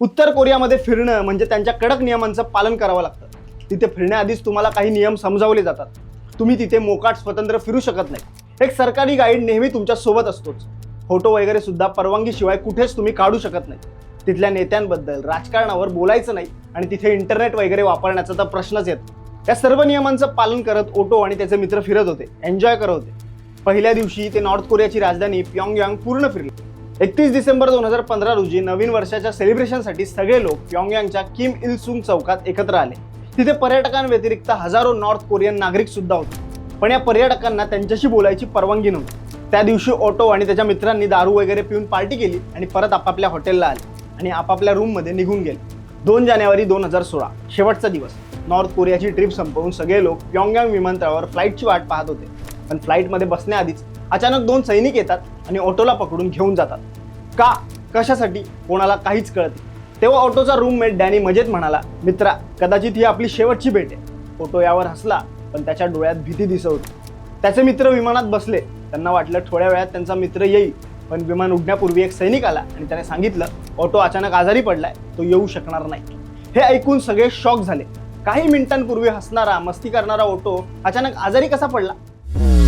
उत्तर कोरियामध्ये फिरणं म्हणजे त्यांच्या कडक नियमांचं पालन करावं लागतं. तिथे फिरण्याआधीच तुम्हाला काही नियम समजावले जातात. तुम्ही तिथे मोकाट स्वतंत्र फिरू शकत नाही. एक सरकारी गाईड नेहमी तुमच्यासोबत असतोच. फोटो वगैरे सुद्धा परवानगीशिवाय कुठेच तुम्ही काढू शकत नाही. तिथल्या नेत्यांबद्दल राजकारणावर बोलायचं नाही आणि तिथे इंटरनेट वगैरे वापरण्याचा तर प्रश्नच येत या सर्व नियमांचं पालन करत ओटो आणि त्याचे मित्र फिरत होते. एन्जॉय करत होते. पहिल्या दिवशी ते नॉर्थ कोरियाची राजधानी प्योंगयांग पूर्ण फिरले. एकतीस डिसेंबर दोन हजार पंधरा रोजी नवीन वर्षाच्या सेलिब्रेशनसाठी सगळे लोक प्योंगयांगच्या किम इल सुंग चौकात एकत्र आले. तिथे पर्यटकांव्यतिरिक्त हजारो नॉर्थ कोरियन नागरिक सुद्धा होते. पण या पर्यटकांना त्यांच्याशी बोलायची परवानगी नव्हती. त्या दिवशी ऑटो आणि त्याच्या मित्रांनी दारू वगैरे पिऊन पार्टी केली आणि परत आपापल्या हॉटेलला आले आणि आपापल्या रूममध्ये निघून गेले. दोन जानेवारी दोन हजार सोळा शेवटचा दिवस. नॉर्थ कोरियाची ट्रिप संपवून सगळे लोक प्योंगयांग विमानतळावर फ्लाईटची वाट पाहत होते. पण फ्लाईटमध्ये बसण्याआधीच अचानक दोन सैनिक येतात आणि ऑटोला पकडून घेऊन जातात. का? कशासाठी? कोणाला काहीच कळत तेव्हा ऑटोचा रूममेट डॅनी मजेत म्हणाला मित्रा कदाचित ही आपली शेवटची भेट आहे. ऑटो यावर हसला पण त्याच्या डोळ्यात भीती दिसवली त्याचे मित्र विमानात बसले. त्यांना वाटलं थोड्या वेळात त्यांचा मित्र येईल. पण विमान उडण्यापूर्वी एक सैनिक आला आणि त्याने सांगितलं ऑटो अचानक आजारी पडलाय तो येऊ शकणार नाही. हे ऐकून सगळे शॉक झाले. काही मिनिटांपूर्वी हसणारा मस्ती करणारा ऑटो अचानक आजारी कसा पडला? Thank you.